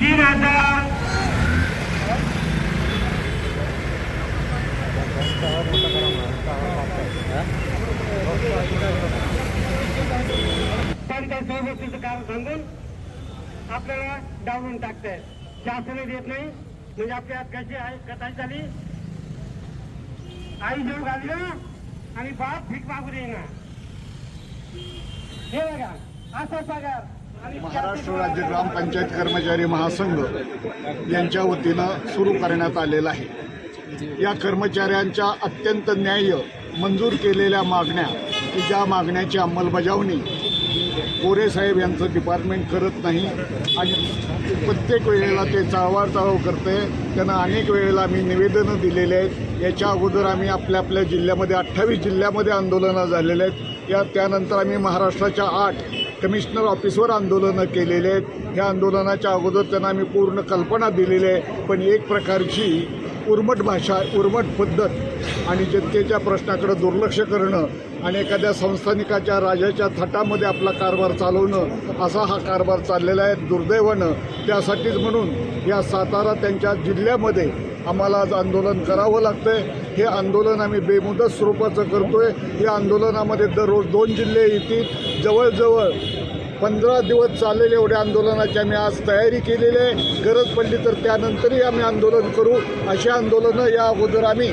तीन हजार पण कारण सांगून आपल्याला डावलून टाकताय. शासन देत नाही. म्हणजे आपल्या कशी आहे कथाच झाली. आई जेव घाललं आणि बाप भीक मागू देईना हे बघा असा पगार महाराष्ट्र राज्य ग्रामपंचायत कर्मचारी महासंघ यांच्या वतीनं सुरू करण्यात आलेला आहे. या कर्मचाऱ्यांच्या अत्यंत न्याय्य मंजूर केलेल्या मागण्या की ज्या मागण्याची अंमलबजावणी कोरे साहेब यांचं डिपार्टमेंट करत नाही आणि प्रत्येक वेळेला ते चाळवाळ चाळव करते त्यांना अनेक वेळेला आम्ही निवेदनं दिलेले आहेत. याच्या अगोदर आम्ही आपल्या आपल्या जिल्ह्यामध्ये अठ्ठावीस जिल्ह्यामध्ये आंदोलनं झालेले आहेत. या त्यानंतर आम्ही महाराष्ट्राच्या आठ कमिशनर ऑफिसवर आंदोलनं केलेले आहेत. ह्या आंदोलनाच्या अगोदर त्यांना आम्ही पूर्ण कल्पना दिलेली आहे. पण एक प्रकारची उर्मट भाषा उर्मट पद्धत आणि जनतेच्या प्रश्नाकडे दुर्लक्ष करणं आणि एखाद्या संस्थानिकाच्या राजाच्या थटामध्ये आपला कारभार चालवणं असा हा कारभार चाललेला आहे. दुर्दैवानं त्यासाठीच म्हणून या सातारा त्यांच्या जिल्ह्यामध्ये आम्हाला आज आंदोलन करावं लागतंय. हे आंदोलन आम्ही बेमुदत स्वरूपाचं करतोय. या आंदोलनामध्ये दररोज दोन जिल्हे येतील. जवळजवळ पंधरा दिवस चाललेले एवढ्या आंदोलनाची आम्ही आज तयारी केलेली आहे. गरज पडली तर त्यानंतरही आम्ही आंदोलन करू. अशी आंदोलनं या अगोदर आम्ही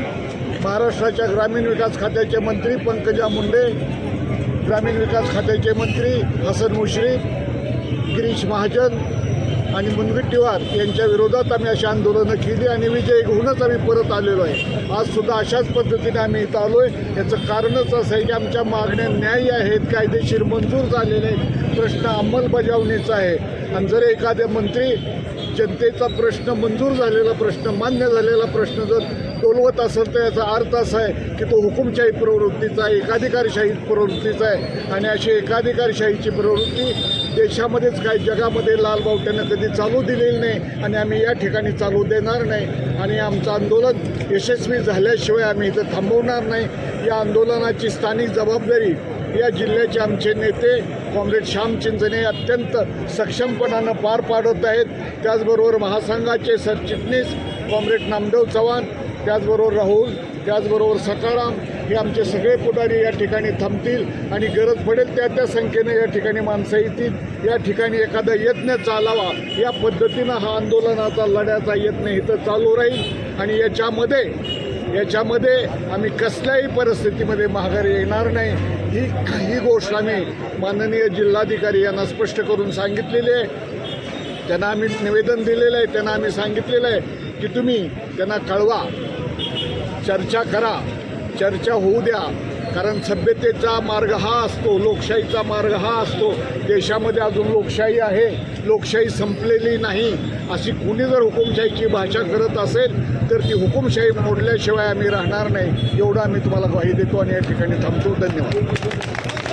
महाराष्ट्राच्या ग्रामीण विकास खात्याचे मंत्री पंकजा मुंडे ग्रामीण विकास खात्याचे मंत्री हसन मुश्रीफ गिरीश महाजन आणि मुनगट्टीवार यांच्या विरोधात आम्ही अशी आंदोलनं केली आणि विजय घेऊनच आम्ही परत आलेलो आहे. आज सुद्धा अशाच पद्धतीने आम्ही इथं आलो आहे. याचं कारणच असं आहे की आमच्या मागण्या न्याय्य आहेत कायदेशीर मंजूर झालेले आहेत. प्रश्न अंमलबजावणीचा आहे. आणि जर एखाद्या मंत्री जनतेचा प्रश्न मंजूर झालेला प्रश्न मान्य झालेला प्रश्न जर टोलवत असेल तर याचा अर्थ असा आहे की तो हुकुमशाही प्रवृत्तीचा आहे एकाधिकारशाही प्रवृत्तीचा आहे. आणि अशी एकाधिकारशाहीची प्रवृत्ती देशामध्येच काय जगामध्ये लालबावट्यानं कधी चालू दिलेली नाही आणि आम्ही या ठिकाणी चालू देणार नाही. आणि आमचं आंदोलन यशस्वी झाल्याशिवाय आम्ही इथं थांबवणार नाही. या आंदोलनाची स्थानिक जबाबदारी या जिल्ह्याचे आमचे नेते कॉम्रेड श्याम चिंचणे अत्यंत सक्षमपणानं पार पाडत आहेत. त्याचबरोबर महासंघाचे सरचिटणीस कॉम्रेड नामदेव चव्हाण त्याचबरोबर राहुल त्याचबरोबर सकाराम हे आमचे सगळे पुढारी या ठिकाणी थांबतील आणि गरज पडेल त्या त्या संख्येने या ठिकाणी माणसं येतील. या ठिकाणी एखादा यत्न चालावा या पद्धतीनं हा आंदोलनाचा लढ्याचा यत्न इथं चालू राहील. आणि याच्यामध्ये याच्यामध्ये आम्ही कसल्याही परिस्थितीमध्ये माघारी येणार नाही. ही ही गोष्ट आम्ही माननीय जिल्हाधिकारी यांना स्पष्ट करून सांगितलेली आहे. त्यांना आम्ही निवेदन दिलेलं आहे. त्यांना आम्ही सांगितलेलं आहे की तुम्ही त्यांना कळवा. चर्चा करा. चर्चा होऊ द्या. कारण सभ्यतेचा मार्ग हा असतो लोकशाहीचा मार्ग हा असतो. देशामध्ये अजून लोकशाही आहे. लोकशाही संपलेली नाही. अशी कुणी जर हुकुमशाहीची भाषा करत असेल तर ती हुकुमशाही मोडल्याशिवाय आम्ही राहणार नाही. एवढं आम्ही तुम्हाला ग्वाही देतो आणि या ठिकाणी थांबतो. धन्यवाद.